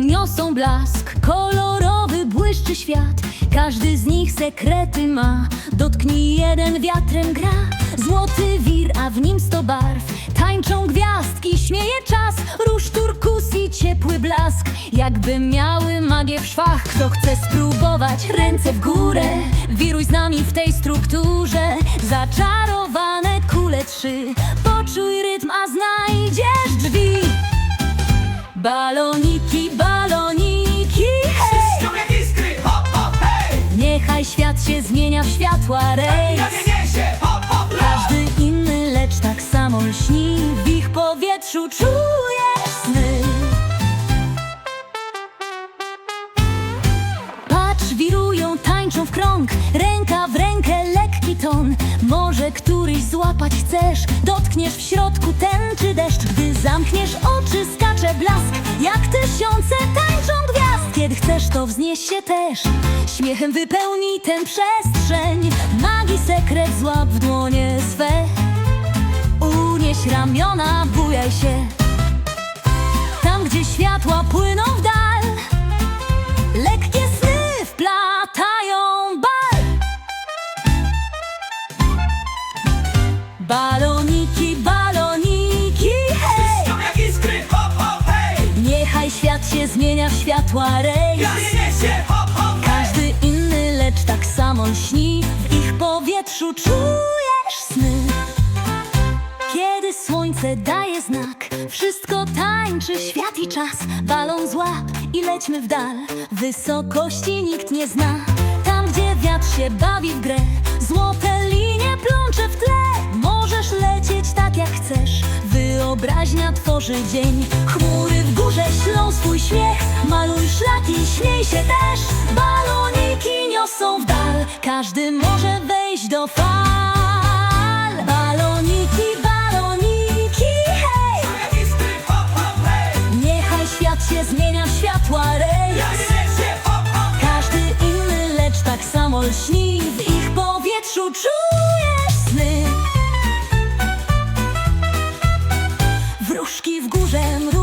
niosą blask. Kolorowy błyszczy świat. Każdy z nich sekrety ma. Dotknij jeden wiatrem gra. Złoty wir, a w nim sto barw. Tańczą gwiazdki, śmieje czas. Róż turkus i ciepły blask. Jakby miały magię w szwach. Kto chce spróbować, ręce w górę. Wiruj z nami w tej strukturze. Zaczarowane kule trzy Baloniki, baloniki, hej! Wszystko jak iskry, hop, hop, hej! Niechaj świat się zmienia w światła rejs Ja nie niesie, hop, hop! Każdy inny, lecz tak samo lśni W ich powietrzu czujesz sny Patrz, wirują, tańczą w krąg Ręka w rękę, lekki ton Może któryś złapać chcesz Dotkniesz w środku tęczy deszcz Gdy zamkniesz oczy, chcesz, to wznieś się też. Śmiechem wypełnij tę przestrzeń. Magii sekret złap w dłonie swe. Unieś ramiona, bujaj się. Tam, gdzie światła płyną w dal Lekkie sny wplatają bal. Baloniki, baloniki, hej! Niechaj świat się zmienia w światła rejs słońce daje znak. Wszystko tańczy, świat i czas. Balon złap i lećmy w dal. Wysokości nikt nie zna. Tam, gdzie wiatr się bawi w grę Złote linie plącze w tle. Możesz lecieć tak jak chcesz. Wyobraźnia tworzy dzień. Chmury w górze ślą swój śmiech. Maluj szlaki, śmiej się też. Baloniki niosą w dal. Każdy może wejść do fal w światła rejs. Każdy inny, lecz tak samo lśni. W ich powietrzu czujesz sny. Wróżki w górze mru